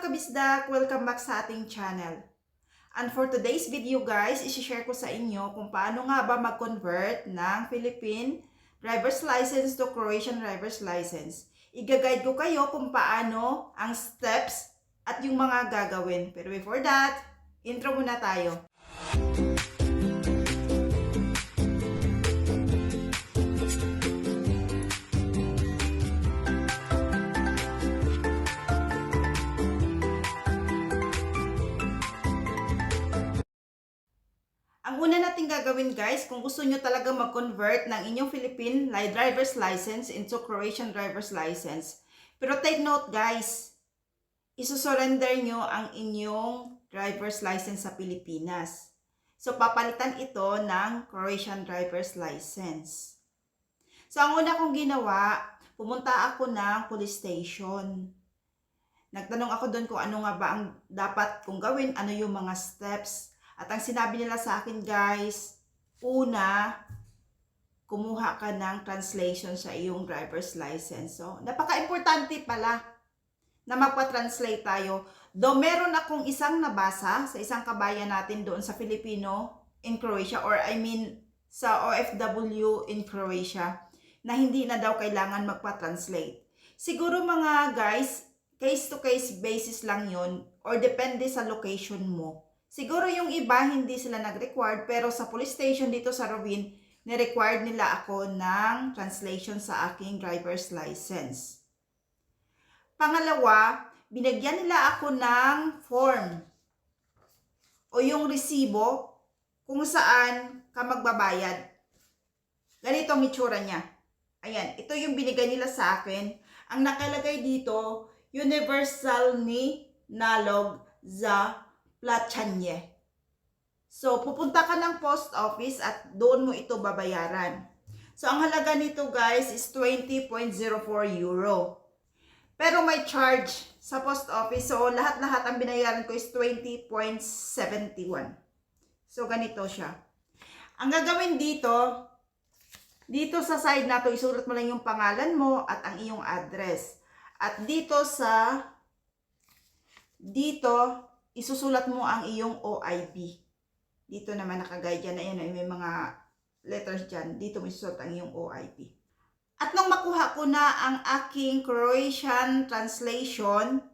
kabisdak! Welcome back sa ating channel. And for today's video guys, isi-share ko sa inyo kung paano nga ba mag-convert ng Philippine driver's license to Croatian driver's license. Iga-guide ko kayo kung paano ang steps at yung mga gagawin. Pero before that, intro muna tayo. Ang gagawin guys, kung gusto nyo talaga mag-convert ng inyong Philippine li- driver's license into Croatian driver's license. Pero take note guys, isusurrender nyo ang inyong driver's license sa Pilipinas. So papalitan ito ng Croatian driver's license. So ang una kong ginawa, pumunta ako ng police station. Nagtanong ako doon kung ano nga ba ang dapat kong gawin, ano yung mga steps. At ang sinabi nila sa akin, guys, una, kumuha ka ng translation sa iyong driver's license. So, napaka-importante pala na magpa-translate tayo. Though meron akong isang nabasa sa isang kabayan natin doon sa Filipino in Croatia or I mean sa OFW in Croatia na hindi na daw kailangan magpa-translate. Siguro mga guys, case to case basis lang yon or depende sa location mo. Siguro yung iba hindi sila nag-required pero sa police station dito sa Rovin, ni-required nila ako ng translation sa aking driver's license. Pangalawa, binigyan nila ako ng form o yung resibo kung saan ka magbabayad. Ganito ang itsura niya. Ayan, ito yung binigay nila sa akin. Ang nakalagay dito, Universal ni Nalog za Plachanye. So, pupunta ka ng post office at doon mo ito babayaran. So, ang halaga nito guys is 20.04 euro. Pero may charge sa post office. So, lahat-lahat ang binayaran ko is 20.71. So, ganito siya. Ang gagawin dito, dito sa side na to, isulat mo lang yung pangalan mo at ang iyong address. At dito sa, dito, isusulat mo ang iyong OID. Dito naman nakagay dyan na yan, may mga letters dyan. Dito mo isusulat ang iyong OID. At nung makuha ko na ang aking Croatian translation,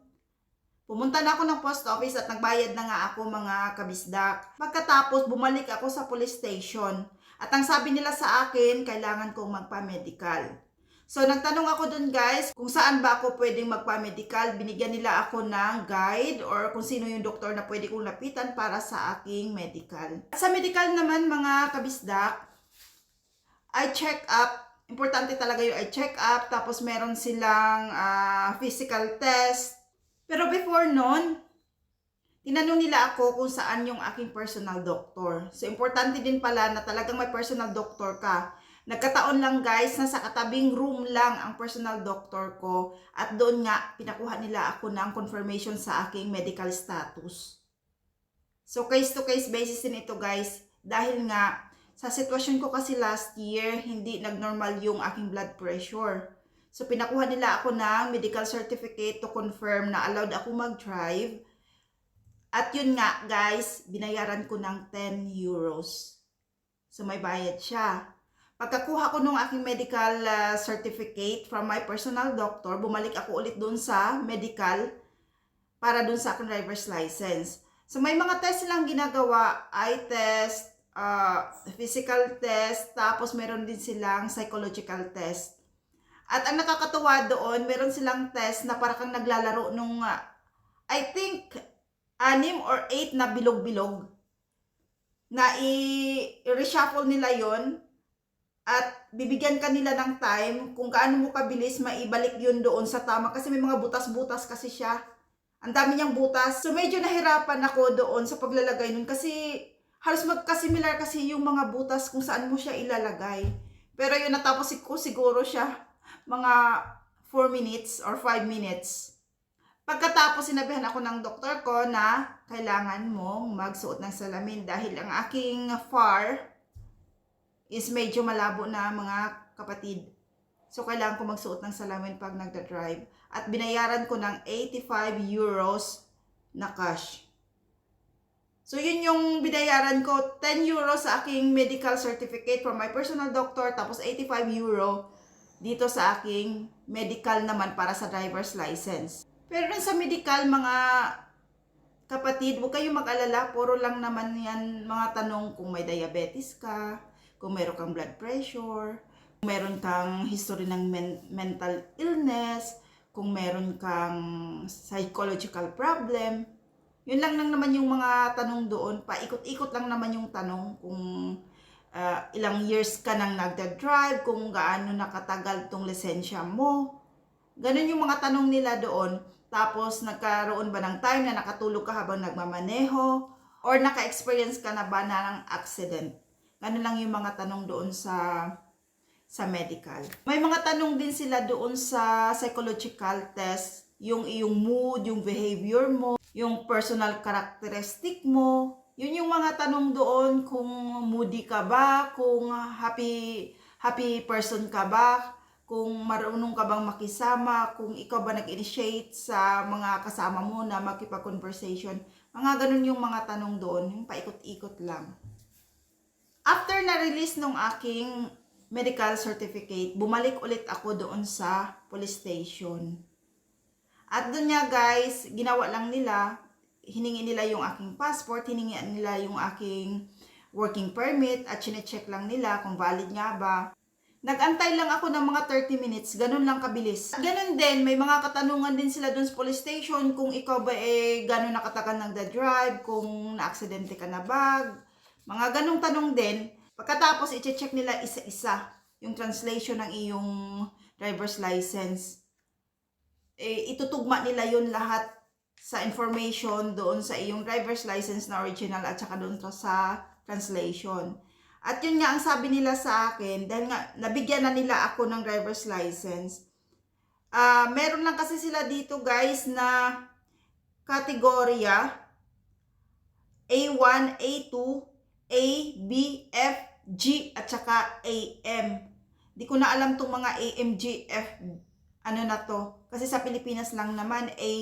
pumunta na ako ng post office at nagbayad na nga ako mga kabisdak. Pagkatapos, bumalik ako sa police station. At ang sabi nila sa akin, kailangan kong magpa-medical. So, nagtanong ako dun guys, kung saan ba ako pwedeng magpa-medical. Binigyan nila ako ng guide or kung sino yung doktor na pwede kong lapitan para sa aking medical. Sa medical naman mga kabisdak, I check up. Importante talaga yung I check up. Tapos meron silang ah, physical test. Pero before nun, tinanong nila ako kung saan yung aking personal doctor. So, importante din pala na talagang may personal doctor ka. Nagkataon lang guys na sa katabing room lang ang personal doctor ko at doon nga pinakuha nila ako ng confirmation sa aking medical status. So case to case basis din ito guys dahil nga sa sitwasyon ko kasi last year hindi nagnormal yung aking blood pressure. So pinakuha nila ako ng medical certificate to confirm na allowed ako mag-drive. At yun nga guys, binayaran ko ng 10 euros. So may bayad siya. Pagkakuha ko nung aking medical uh, certificate from my personal doctor, bumalik ako ulit doon sa medical para doon sa aking driver's license. So may mga test silang ginagawa, eye test, uh, physical test, tapos meron din silang psychological test. At ang nakakatuwa doon, meron silang test na para kang naglalaro nung, uh, I think, anim or eight na bilog-bilog na i-reshuffle nila yon at bibigyan ka nila ng time kung gaano mo kabilis maibalik yun doon sa tama kasi may mga butas-butas kasi siya. Ang dami niyang butas. So medyo nahirapan ako doon sa paglalagay nun kasi halos magkasimilar kasi yung mga butas kung saan mo siya ilalagay. Pero yun natapos ko siguro siya mga 4 minutes or 5 minutes. Pagkatapos sinabihan ako ng doktor ko na kailangan mong magsuot ng salamin dahil ang aking FAR is medyo malabo na mga kapatid. So, kailangan ko magsuot ng salamin pag nagda-drive. At binayaran ko ng 85 euros na cash. So, yun yung binayaran ko. 10 euros sa aking medical certificate from my personal doctor. Tapos, 85 euro dito sa aking medical naman para sa driver's license. Pero sa medical, mga kapatid, huwag kayong mag-alala. Puro lang naman yan mga tanong kung may diabetes ka, kung meron kang blood pressure, kung meron kang history ng men- mental illness, kung meron kang psychological problem. Yun lang lang naman yung mga tanong doon. Paikot-ikot lang naman yung tanong kung ah, ilang years ka nang nagda-drive, kung gaano nakatagal tong lisensya mo. Ganun yung mga tanong nila doon. Tapos, nagkaroon ba ng time na nakatulog ka habang nagmamaneho? Or naka-experience ka na ba na ng accident? Ganun lang yung mga tanong doon sa sa medical. May mga tanong din sila doon sa psychological test, yung iyong mood, yung behavior mo, yung personal characteristic mo. Yun yung mga tanong doon kung moody ka ba, kung happy happy person ka ba, kung marunong ka bang makisama, kung ikaw ba nag-initiate sa mga kasama mo na makipag-conversation. Mga ganun yung mga tanong doon, yung paikot-ikot lang. After na-release nung aking medical certificate, bumalik ulit ako doon sa police station. At doon nga guys, ginawa lang nila, hiningi nila yung aking passport, hiningi nila yung aking working permit at chinecheck lang nila kung valid nga ba. Nagantay lang ako ng mga 30 minutes, ganun lang kabilis. Ganun din, may mga katanungan din sila dun sa police station kung ikaw ba eh ganun nakatagal nagda-drive, kung na-aksidente ka na ba, mga ganung tanong din. Pagkatapos, i-check nila isa-isa yung translation ng iyong driver's license. Eh, itutugma nila yun lahat sa information doon sa iyong driver's license na original at saka doon sa translation. At yun nga ang sabi nila sa akin, dahil nga nabigyan na nila ako ng driver's license. Ah, meron lang kasi sila dito guys na kategorya A1, A2, A, B, F, G at saka AM. Di ko na alam tong mga AM, G, F, ano na to. Kasi sa Pilipinas lang naman A,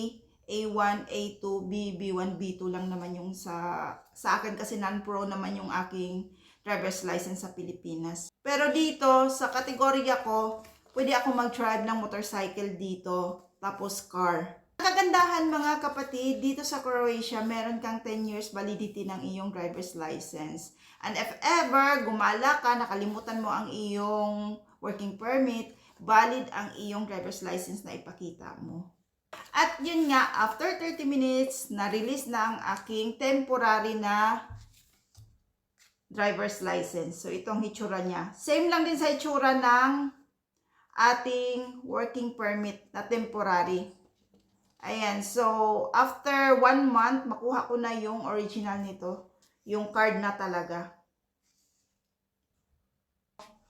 A1, A2, B, B1, B2 lang naman yung sa sa akin kasi non-pro naman yung aking driver's license sa Pilipinas. Pero dito sa kategorya ko, pwede ako mag-drive ng motorcycle dito, tapos car. Kagandahan mga kapatid, dito sa Croatia, meron kang 10 years validity ng iyong driver's license. And if ever gumala ka, nakalimutan mo ang iyong working permit, valid ang iyong driver's license na ipakita mo. At yun nga, after 30 minutes, na-release na ang aking temporary na driver's license. So, itong hitsura niya. Same lang din sa hitsura ng ating working permit na temporary. Ayan. So, after one month, makuha ko na yung original nito. Yung card na talaga.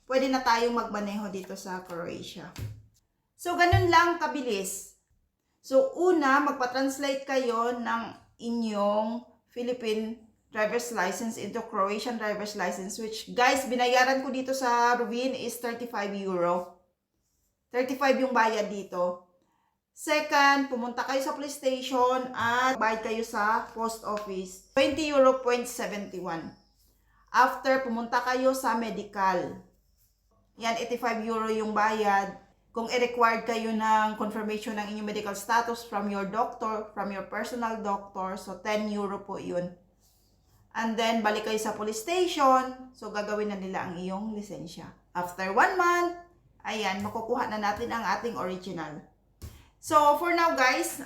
Pwede na tayong magmaneho dito sa Croatia. So, ganun lang kabilis. So, una, magpa-translate kayo ng inyong Philippine driver's license into Croatian driver's license, which, guys, binayaran ko dito sa Ruvin is 35 euro. 35 yung bayad dito. Second, pumunta kayo sa police station at bayad kayo sa post office. 20 euro point 71. After, pumunta kayo sa medical. Yan, 85 euro yung bayad. Kung i-required kayo ng confirmation ng inyong medical status from your doctor, from your personal doctor, so 10 euro po yun. And then, balik kayo sa police station, so gagawin na nila ang iyong lisensya. After one month, ayan, makukuha na natin ang ating original. So, for now guys,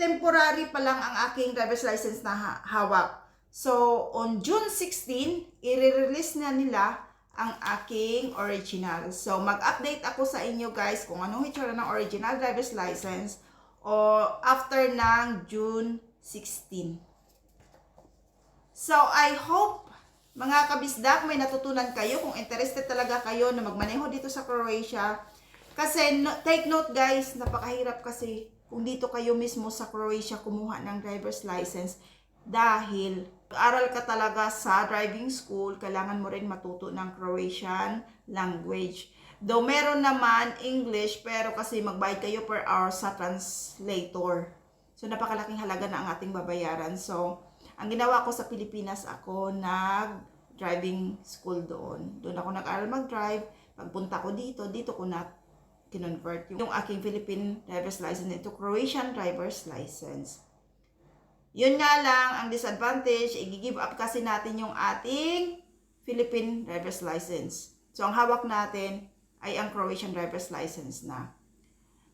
temporary pa lang ang aking driver's license na ha- hawak. So, on June 16, i-release na nila ang aking original. So, mag-update ako sa inyo guys kung anong itsura ng original driver's license o after ng June 16. So, I hope mga kabisdak may natutunan kayo kung interested talaga kayo na magmaneho dito sa Croatia. Kasi no- take note guys, napakahirap kasi kung dito kayo mismo sa Croatia kumuha ng driver's license dahil aral ka talaga sa driving school, kailangan mo rin matuto ng Croatian language. Though meron naman English, pero kasi magbayad kayo per hour sa translator. So, napakalaking halaga na ang ating babayaran. So, ang ginawa ko sa Pilipinas, ako nag-driving school doon. Doon ako nag-aral mag-drive. Pagpunta ko dito, dito ko na kinonvert yung, yung aking Philippine driver's license into Croatian driver's license. Yun nga lang, ang disadvantage, i-give up kasi natin yung ating Philippine driver's license. So, ang hawak natin ay ang Croatian driver's license na.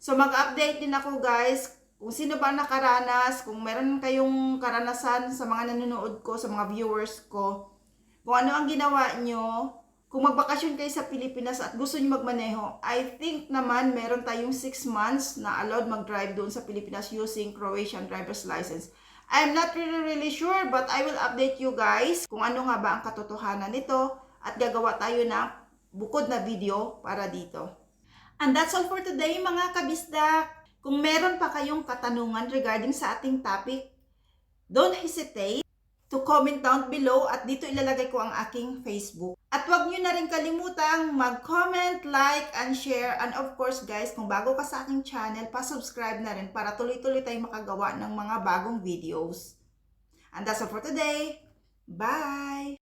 So, mag-update din ako guys kung sino ba nakaranas, kung meron kayong karanasan sa mga nanonood ko, sa mga viewers ko, kung ano ang ginawa nyo, kung magbakasyon kayo sa Pilipinas at gusto nyo magmaneho, I think naman meron tayong 6 months na allowed mag-drive doon sa Pilipinas using Croatian driver's license. I'm not really really sure but I will update you guys kung ano nga ba ang katotohanan nito at gagawa tayo ng bukod na video para dito. And that's all for today mga kabisdak. Kung meron pa kayong katanungan regarding sa ating topic, don't hesitate to comment down below at dito ilalagay ko ang aking Facebook. At wag nyo na rin kalimutang mag-comment, like, and share. And of course guys, kung bago ka sa aking channel, pa-subscribe na rin para tuloy-tuloy tayong makagawa ng mga bagong videos. And that's all for today. Bye!